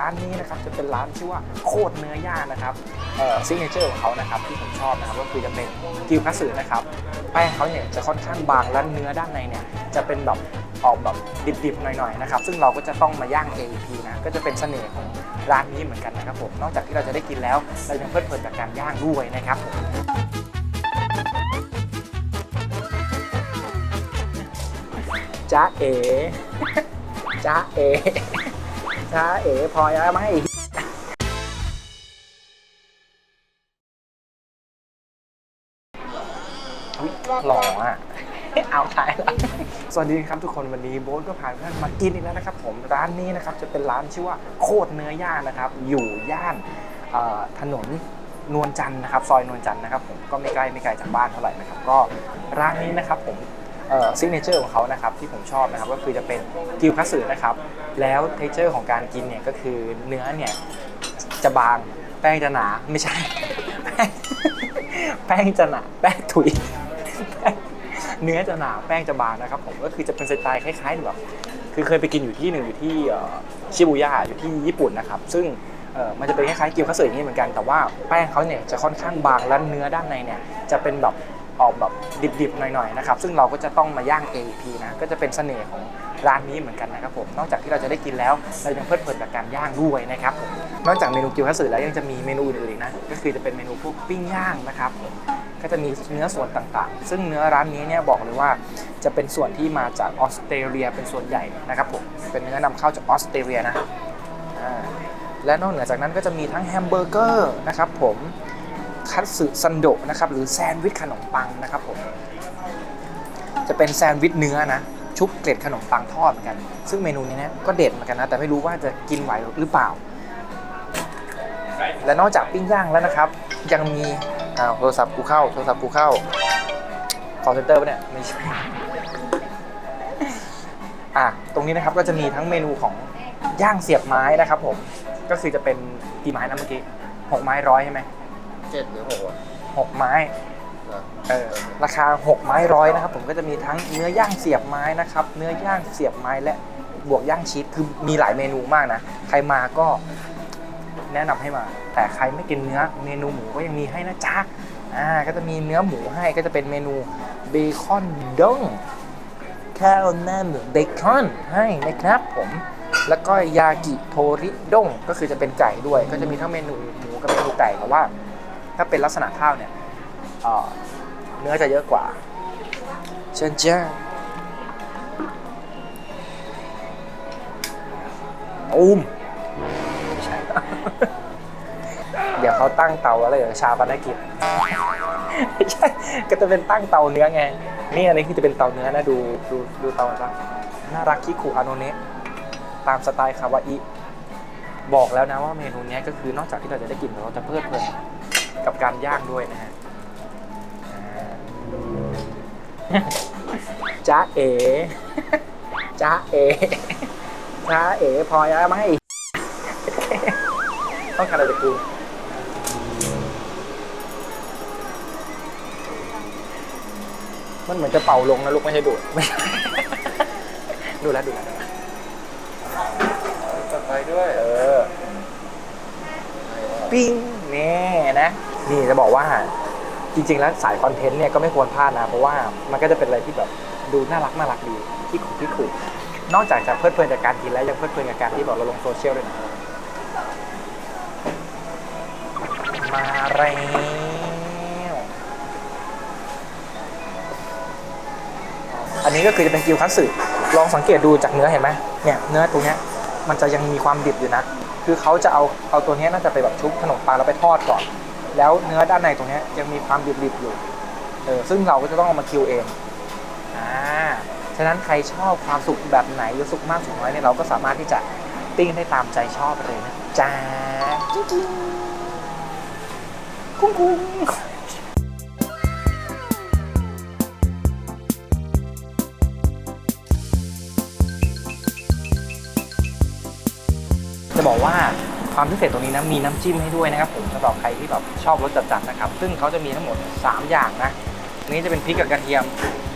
ร้านนี้นะครับจะเป็นร้านชื่อว่าโคตรเนื้อย่างนะครับซิกเนเจอร์ของเขานะครับที่ผมชอบนะครับก็คือจะเป็นกิวคัตสึนะครับแป้งเขาเนี่ยจะค่อนข้างบางและเนื้อด้านในเนี่ยจะเป็นแบบออกแบบดิบๆหน่อยๆนะครับซึ่งเราก็จะต้องมาย่างเองทีนะก็จะเป็นเสน่ห์ของร้านนี้เหมือนกันนะครับผมนอกจากที่เราจะได้กินแล้วเรายังเพลิดเพลินกับการย่างด้วยนะครับผมจ้าเอ๋จ้าเอ๋ จ้าเอ๋พอยไหมอุ๊ยหล่ออะ เอาท้ายละสวัสดีครับทุกคนวันนี้โบ๊ทก็พาเพื่อนมากินอีกแล้วนะครับ ผมร้านนี้นะครับจะเป็นร้านชื่อว่าโคตรเนื้อย่างนะครับ อยู่ย่านถนนนวลจันทร์นะครับ ซอยนวลจันทร์นะครับ ผมก็ไม่ไกลไม่ไกลจากบ้านเท่าไหร่นะครับ ก็ร้านนี้นะครับ ผม ซิกเนเจอร์ของเขานะครับที่ผมชอบนะครับก็คือจะเป็นกิวคัตสึนะครับแล้วเทเจอร์ของการกินเนี่ยก็คือเนื้อเนี่ยจะบางแป้งจะหนาไม่ใช่ แป้งจะหนาแป้งถุยเนื้อจะหนาแป้งจะบางนะครับผมก็คือจะเป็นสไตล์คล้ายๆแบบคือเคยไปกินอยู่ที่หนึ่งอยู่ที่ชิบูย่าอยู่ที่ญี่ปุ่นนะครับ ซึ่งมันจะเป็นคล้ายๆเกี๊ยวข้าวสวยอย่างนี้เหมือนกันแต่ว่าแป้งเขาเนี่ยจะค่อนข้างบางและเนื้อด้านในเนี่ยจะเป็นแบบ ออกแบบดิบๆหน่อยๆนะครับซึ่งเราก็จะต้องมาย่างเองอีกทีนะก็จะเป็นเสน่ห์ของร้านนี้เหมือนกันนะครับผมนอกจากที่เราจะได้กินแล้วเรายังเพลิดเพลินกับการย่างด้วยนะครับผมนอกจากเมนูกี๊ยวข้าวสวยแล้วยังจะมีเมนูอื่นๆอีกนะก็คือจะเป็นเมนูพวกปิ้งย่างนะครับก็จะมีเนื้อส่วนต่างๆ ซึ่งเนื้อร้านนี้เนี่ยบอกเลยว่าจะเป็นส่วนที่มาจากออสเตรเลียเป็นส่วนใหญ่นะครับผมเป็นเนื้อนำเข้าจากออสเตรเลียนะและนอกเหนือจากนั้นก็จะมีทั้งแฮมเบอร์เกอร์นะครับผม คัตสึซันโดะนะครับหรือแซนด์วิชขนมปังนะครับผมจะเป็นแซนด์วิชเนื้อนะชุบเกล็ดขนมปังทอดเหมือนกัน ซึ่งเมนูนี้นี่ยก็เด็ดเหมือนกันนะ แต่ไม่รู้ว่าจะกินไหวหรือเปล่า และนอกจากปิ้งย่างแล้วนะครับ ยังมีอ้าวโทรศัพท์กูเข้าโทรศัพท์กูเข้าคอเซนเตอร์ปะเนี่ยไม่ใช่อะตรงนี้นะครับก็จะมีทั้งเมนูของย่างเสียบไม้นะครับผมก็คือจะเป็นกี่ไม้นะเมื่อกี้หกไม้ร้อยใช่ไหม เจ็ดหรือหกวะหกไม้เหรอเออราคา6ไม้ร้อยนะครับ ผมก็จะมีทั้งเนื้อย่างเสียบไม้นะครับ เนื้อย่างเสียบไม้และบวกย่างชีสคือมีหลายเมนูมากนะ ใครมาก็แนะนำให้มา แต่ใครไม่กินเนื้อเมนูหมูก็ยังมีให้นะจ๊ะอ่าก็จะมีเนื้อหมูให้ก็จะเป็นเมนูเบคอนดงข้าวหน้าหมูเบคอนให้นะครับผมแล้วก็ยากิโทริด้งก็คือจะเป็นไก่ด้วย ก็จะมีทั้งเมนูหมูกับเมนูไก่แต่ว่า ถ้าเป็นลักษณะข้าวเนี่ยเเนื้อจะเยอะกว่า เชิญเจ้าอูมไม่ใช่เดี๋ยวเขาตั้งเตาอะไรเดี๋ยวชาปนกิจไม่ใช่ ก็จะเป็นตั้งเตาเนื้อไง นี่อันนี้คือจะเป็นเตาเนื้อนะดูดูดูเตาจ้ะน่ารักคิคุอาโนเนะตามสไตล์คาวาอิ บอกแล้วนะว่าเมนูนี้ก็คือนอกจากที่เราจะได้กินแล้วเราจะเพลิดเพลิน กับการย่างด้วยนะฮะอ่าจ้าเอ๋จ้าเอ๋จ้าเอ๋พลอยแล้วไหมต้องการอะไรจากกูมันเหมือนจะเป่าลงนะลูกไม่ใช่ดูดไม่ใช่ดูแลวดูแลวดูแลวตัดไปด้วย เออ ปิ้งแน่ นี่จะบอกว่าจริง ๆ แล้วสายคอนเทนต์เนี่ยก็ไม่ควรพลาดนะเพราะว่ามันก็จะเป็นอะไรที่แบบดูน่ารักน่ารักดีที่ขุที่ขุนอกจากจะเพลิดเพลินจากการกินแล้วยังเพลิดเพลินกับการที่แบบเราลงโซเชียลด้วยนะมาแล้วอันนี้ก็คือจะเป็นกิวคัตสึลองสังเกตดูจากเนื้อเห็นไหมเนี่ยเนื้อตรงเนี้ยมันจะยังมีความดิบอยู่นะ คือเขาจะเอาเอาตัวนี้น่าจะไปแบบชุบขนมปังแล้วไปทอดก่อน แล้วเนื้อด้านในตรงนี้ยังมีความดิบๆอยู่เออซึ่งเราก็จะต้องเอามาคิวเองอ่าฉะนั้นใครชอบความสุกแบบไหนหรือสุกมากสุกน้อยเนี่ยเราก็สามารถที่จะปิ้งได้ตามใจชอบเลยนะจ้ากิ๊งกิ๊งกุ้งกุ้งจะบอกว่า ความพิเศษตรงนี้นะมีน้ำจิ้มให้ด้วยนะครับผมสำหรับใครที่แบบชอบรสจัดๆนะครับ ซึ่งเขาจะมีทั้งหมด 3 อย่างนะอันนี้จะเป็นพริกกับกระเทียม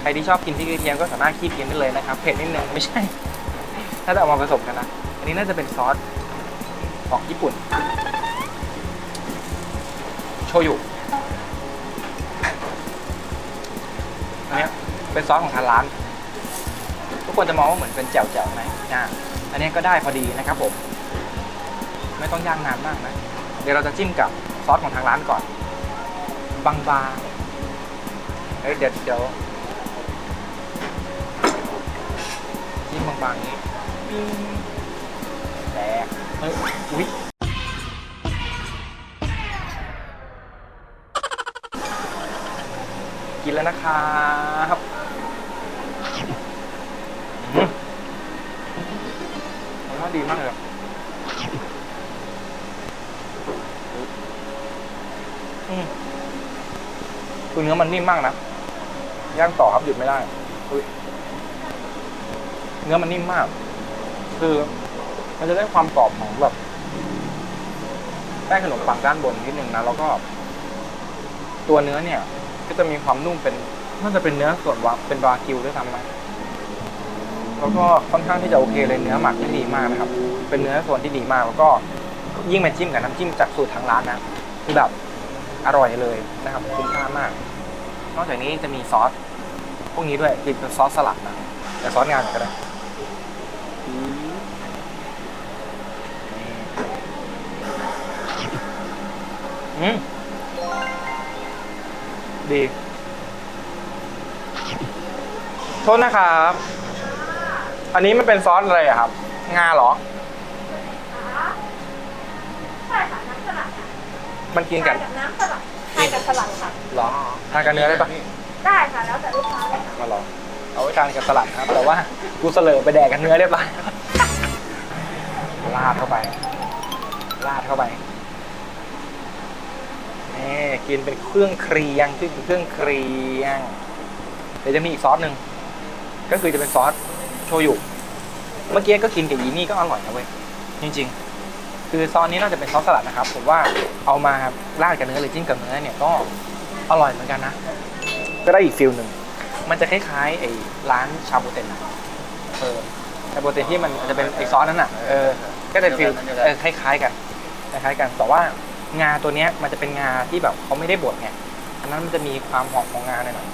ใครที่ชอบกินพริกกระเทียมก็สามารถคีบกินได้เลยนะครับเผ็ดนิดนึงไม่ใช่ ถ้าจะเอามาผสมกันนะอันนี้น่าจะเป็นซอสออกญี่ปุ่น โชยุอันนี้เป็นซอสของทางร้านทุกคนจะมองว่าเหมือนเป็นแจ่วๆไหมอ่าอันนี้ก็ได้พอดีนะครับผม ไม่ต้องย่างนานมากนะ เดี๋ยวเราจะจิ้มกับซอสของทางร้านก่อน บางๆเอ้เดี๋ยวเดี๋ยวจิ้มบางๆนี้ปิ้งแตกเฮ้ยอุ๊ยกินแล้วนะครับอืมรสชาติดีมากเลยอะอืม คือเนื้อมันนิ่มมากนะย่างต่อครับหยุดไม่ได้เนื้อมันนิ่มมาก คือ มันจะได้ความกรอบของแบบแป้งขนมปังด้านบนนิดนึงนะแล้วก็ ตัวเนื้อเนี่ย ก็จะมีความนุ่มเป็นน่าจะเป็นเนื้อส่วนวาเป็นวากิวด้วยซ้ำนะแล้วก็ค่อนข้างที่จะโอเคเลยเนื้อหมักที่ดีมากนะครับ เป็นเนื้อส่วนที่ดีมาก แล้วก็ยิ่งมาจิ้มกับน้ำจิ้มจากสูตรทางร้านนะคือแบบอร่อยเลยนะครับคุ้มค่ามาก นอกจากนี้จะมีซอสพวกนี้ด้วยคือเป็นซอสสลัดนะแต่ซอสงานก็ได้อืมดี โทษนะครับ อันนี้มันเป็นซอสอะไรอะครับ งาเหรอใช่ค่ะน้ำสลัดค่ะมันกินกันทานกับน้ำสลัด ทานกับสลัดค่ะเหรอทานกับเนื้อได้ปะได้ค่ะ แล้วแต่ลูกค้าเลยค่ะมาลองเอาไว้ทานกับสลัดนะครับ แต่ว่ากูเสลอไปแดกกันเนื้อเรียบร้อยลาดเข้าไปลาดเข้าไปนี่กินเป็นเครื่องเคียงที่เป็นเครื่องเคียงเดี๋ยวจะมีอีกซอสหนึ่งก็คือจะเป็นซอสโชยุเมื่อกี้ก็กินกับยีนี่ก็อร่อยนะเว้ยจริงๆ คือซอสนี้น่าจะเป็นซอสสลัดนะครับผมว่าเอามาราดกับเนื้อหรือจิ้มกับเนื้อเนี่ยก็อร่อยเหมือนกันนะ ก็ได้อีกฟิลหนึ่งมันจะคล้ายๆไอ้ร้านชาบูเต็นอะเออชาบูเต็นที่มันจะเป็นไอ้ซอสนั้นอะเออก็จะฟิลเออคล้าย ๆ กันคล้ายๆกันแต่ว่างาตัวเนี้ยมันจะเป็นงาที่แบบเขาไม่ได้บดไงอันนั้นมันจะมีความหอมของงาหน่อย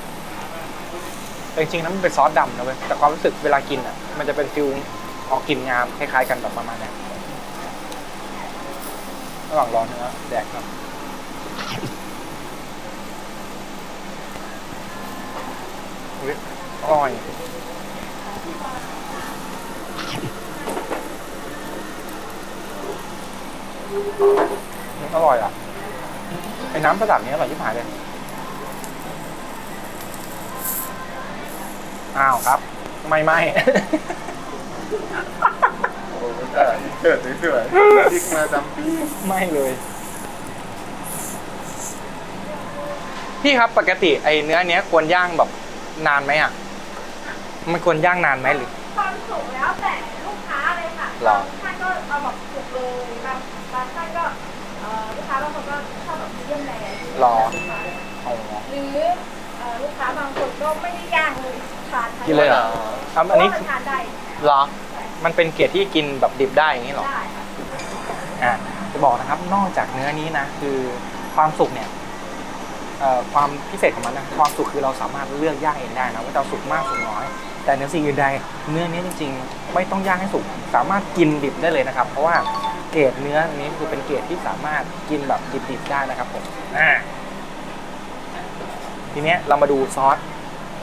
ๆแต่จริงๆนั้นมันเป็นซอสดำนะเว้ยแต่ความรู้สึกเวลากินอะ มันจะเป็นฟิลออกกลิ่นงามคล้ายๆกันแบบประมาณเนี้ย ระหว่างรอเนื้อแดกครับอุ๊ยอร่อยอร่อยอะไอ้น้ำสลัดนี้อร่อยที่หายเลยอ้าวครับ ไม่ไม่ โอ้ไม่ได้เกิดสวยๆพลิกมาจำปีไม่เลย พี่ครับปกติไอ้เนื้อเนี้ยควรย่างแบบนานไหมอะ มันควรย่างนานไหมหรือความสุกแล้วแต่ลูกค้าเลยค่ะหรอบางท่านก็เอาแบบสุกเลยบางบางท่านก็เอ่อลูกค้าบางคนก็ชอบแบบมีเดียมแรร์หรอ อ๋อหรือเอ่อลูกค้าบางคนก็ไม่ได้ย่างเลยทานกินเลยเหรอครับอันนี้ว่ามันทานได้ เหรอ มันเป็นเกรดที่กินแบบดิบได้อย่างนี้เหรอ ได้ค่ะอะจะบอกนะครับนอกจากเนื้อนี้นะคือความสุกเนี่ยเอ่อความพิเศษของมันนะความสุกคือเราสามารถเลือกย่างเองได้นะว่าจะเอาสุกมากสุกน้อย แต่เนื้อสิ่งอื่นใดเนื้อนี้จริง ๆ ไม่ต้องย่างให้สุกสามารถกินดิบได้เลยนะครับ เพราะว่าเกรดเนื้อนี้คือเป็นเกรดที่สามารถกินแบบดิบๆได้นะครับผมอ่าทีเนี้ยเรามาดูซอส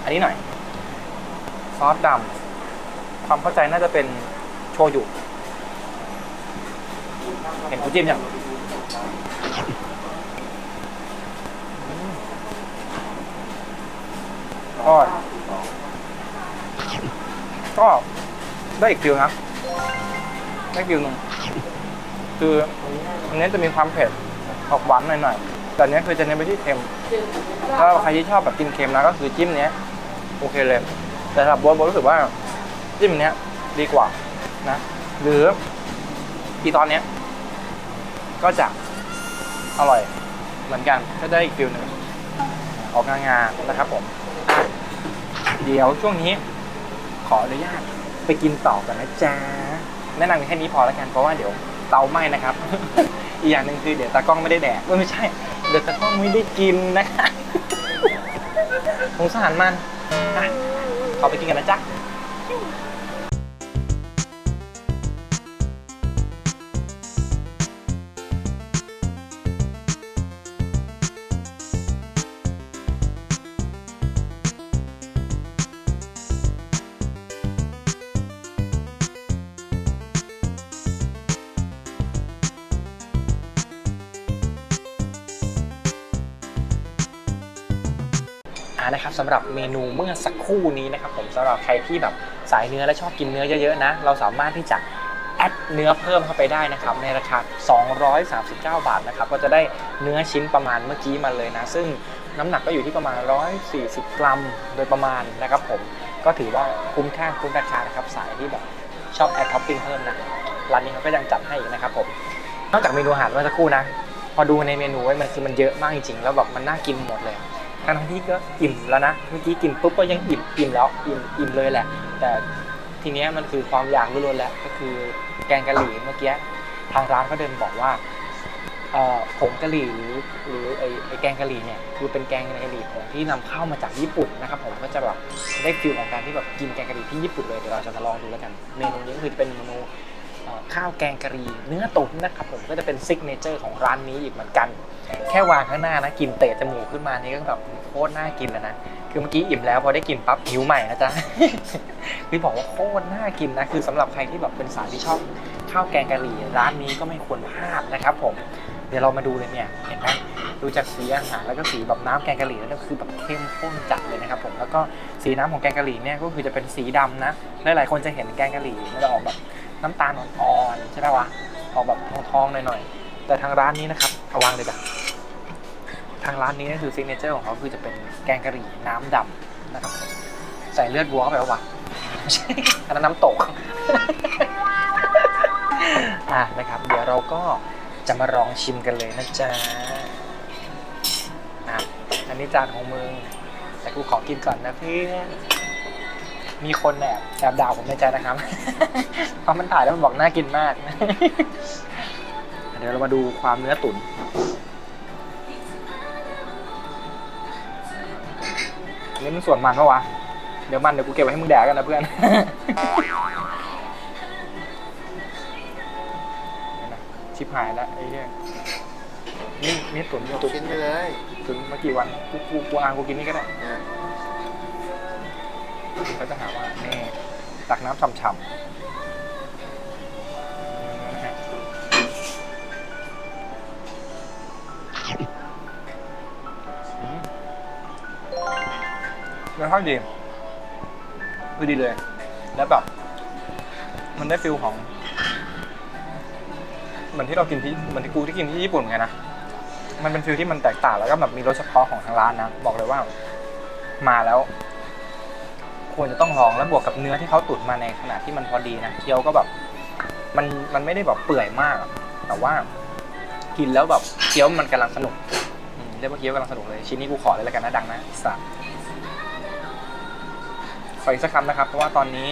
อันนี้หน่อย ซอสดำความเข้าใจน่าจะเป็นโชยุเห็นกูจิ้มยังก็ก็ได้อีกฟิลนะได้ฟิลหนึ่งคืออันนี้จะมีความเผ็ดออกหวานหน่อยๆแต่อันนี้คือจะเน้นไปที่เค็มถ้าใครที่ชอบแบบกินเค็มนะก็คือจิ้มเนี้ยโอเคเลย แต่สำหรับโบทโบทรู้สึกว่าจิ้มเนี้ยดีกว่า นะ หรืออีตอนเนี้ย ก็จะอร่อยเหมือนกันก็ได้อีกฟิลหนึ่งออกงางาๆนะครับผมเดี๋ยวช่วงนี้ ขออนุญาตไปกินต่อกันนะจ๊ะแนะนำแค่นี้พอแล้วกันเพราะว่าเดี๋ยวเตาไหม้นะครับ อีกอย่างหนึ่งคือเดี๋ยวตากล้องไม่ได้แดกไม่ใช่ เดี๋ยวตากล้องไม่ได้กินนะคะสงสารมันอะขอไปกินกันนะจ๊ะ นะครับสำหรับเมนูเมื่อสักครู่นี้นะครับผมสำหรับใครที่แบบสายเนื้อและชอบกินเนื้อเยอะๆนะ เราสามารถที่จะแอดเนื้อเพิ่มเข้าไปได้นะครับในราคา 239 บาทนะครับก็จะได้เนื้อชิ้นประมาณเมื่อกี้มาเลยนะ ซึ่งน้ำหนักก็อยู่ที่ประมาณ 140 กรัมโดยประมาณนะครับผมก็ถือว่าคุ้มค่าคุ้มราคานะครับสายที่แบบชอบแอดท็อปปิ้งเพิ่มนะร้านนี้เขาก็ยังจัดให้อีกนะครับผมนอกจากเมนูอาหารเมื่อสักครู่นะ พอดูในเมนูไว้มันคือมันเยอะมากจริงๆ แล้วแบบมันน่ากินหมดเลย ทั้งที่ก็อิ่มแล้วนะเมื่อกี้กินปุ๊บก็ยังอิ่มอิ่มแล้วอิ่มอิ่มเลยแหละ แต่ทีเนี้ยมันคือความอยากล้วนๆแล้วก็คือแกงกะหรี่เมื่อกี้ทางร้านเขาเดินบอกว่าเอ่อผงกะหรี่หรือหรือไอ้ไอแกงกะหรี่เนี่ยคือเป็นแกงกะหรี่ผงที่นำเข้ามาจากญี่ปุ่นนะครับผมก็จะแบบได้ฟิลของการที่แบบกินแกงกะหรี่ที่ญี่ปุ่นเลยเดี๋ยวเราจะมาลองดูแล้วกันเมนูนี้ก็คือเป็นเมนู ข้าวแกงกะหรี่เนื้อตุ๋นนะครับผมก็จะเป็นซิกเนเจอร์ของร้านนี้อีกเหมือนกัน แค่วางข้างหน้านะกินเตะจมูกขึ้นมานี่ก็แบบโคตรน่ากินแล้วนะคือเมื่อกี้อิ่มแล้วพอได้กินปั๊บหิวใหม่นะจ๊ะคือบอกว่าโคตรน่ากินนะคือสำหรับใครที่แบบเป็นสายที่ชอบข้าวแกงกะหรี่ร้านนี้ก็ไม่ควรพลาดนะครับผมเดี๋ยวเรามาดูเลยเนี่ยเห็นไหมดูจากสีอาหารแล้วก็สีแบบน้ำแกงกะหรี่แล้วก็คือแบบเข้มข้นจัดเลยนะครับผมแล้วก็สีน้ำของแกงกะหรี่เนี่ยก็คือจะเป็นสีดำนะหลายๆคนจะเห็นแกงกะหรี่มันจะออกแบบ น้ำตาลอ่อนๆใช่ไหมวะออกแบบทองๆหน่อยๆแต่ทางร้านนี้นะครับเอาวางเลยจ้ะทางร้านนี้ก็คือซิกเนเจอร์ของเขาคือจะเป็นแกงกะหรี่น้ำดำนะครับ ใส่เลือดวัวเข้าไปวะไม่ใช่อันนั้นน้ำตกอะนะครับ เดี๋ยวเราก็จะมาลองชิมกันเลยนะจ๊ะอะอันนี้จานของมึงแต่กูขอกินก่อนนะเพื่อน มีคนแอบแอบด่าผมในใจนะครับ เพราะมันถ่ายแล้วมันบอกน่ากินมาก เดี๋ยวเรามาดูความเนื้อตุ๋นอันนี้มันส่วนมันปะวะ เดี๋ยวมันเดี๋ยวกูเก็บไว้ให้มึงแดกกันนะเพื่อนชิบหายแล้วไอ้เหี้ยนี่นี่ตุ๋นอยู่ตุ๋นกินไปเลยตุ๋นมากี่วัน กูกูกูอ่านกูกินนี่ก็ได้ เขาจะหาว่าแน่ตักน้ำฉ่ำๆนะฮะรสชาติดีคือดีเลย แล้วแบบ มันได้ฟิลของเหมือนที่เรากินที่เหมือนที่กูที่กินที่ญี่ปุ่นเหมือนกันนะ มันเป็นฟิลที่มันแตกต่างแล้วก็แบบมีรสเฉพาะของทางร้านนะ บอกเลยว่า มาแล้ว ควรจะต้องลองแล้วบวกกับเนื้อที่เขาตุ๋นมาในขนาดที่มันพอดีนะเคี้ยวก็แบบมันมันไม่ได้แบบเปื่อยมาก แต่ว่ากินแล้วแบบเคี้ยวมันกำลังสนุกเรียกว่าเคี้ยวกำลังสนุกเลยชิ้นนี้กูขอเลยแล้วกันนะดังนะสัตว์ขออีกสักคำนะครับ เพราะว่าตอนนี้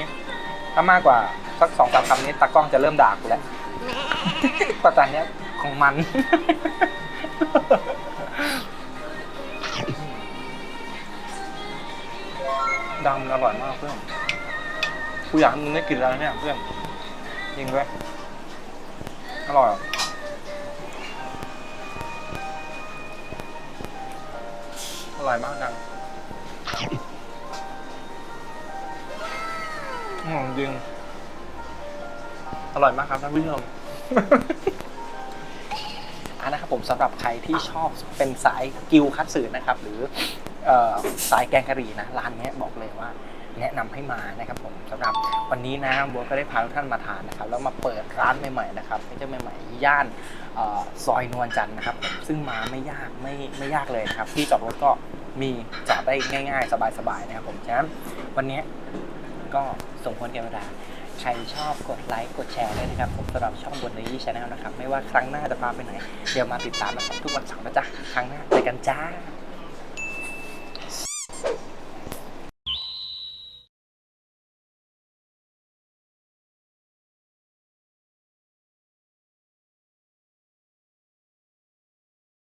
ถ้ามากกว่าสักสองสามคำนี้ตากล้องจะเริ่มด่ากูแล้วประจานเนี้ยของมัน ดังมันอร่อยมากเพื่อนกูอยากให้มึงได้กินแล้วนะเนี่ยเพื่อนจริงด้วยอร่อยอะอร่อยมากดังอืมจริงอร่อยมากครับท่านผู้ชมอะนะครับผมสำหรับใครที่ชอบเป็นสายกิวคัตสึนะครับ หรือ สายแกงกะหรี่นะร้านนี้บอกเลยว่า แนะนำให้มานะครับผมสำหรับวันนี้นะบัวก็ได้พาทุกท่านมาทานนะครับแล้วมาเปิดร้านใหม่ๆนะครับไม่ใช่ใหม่ๆย่านซอยนวลจันทร์นะครับผมซึ่งมาไม่ยากไม่ไม่ยากเลยนะครับที่จอดรถก็มีจอดได้ง่าย ๆ สบายๆนะครับผมฉะนั้นวันนี้ก็สมควรแก่เวลาใครชอบกดไลค์กดแชร์ด้วยนะครับ ผมสำหรับช่องบนนยี่ชาแนลนะครับ ไม่ว่าครั้งหน้าจะพาไปไหน เดี๋ยวมาติดตามนะครับทุกวันเสาร์นะจ๊ะ ครั้งหน้าเจอกันจ้า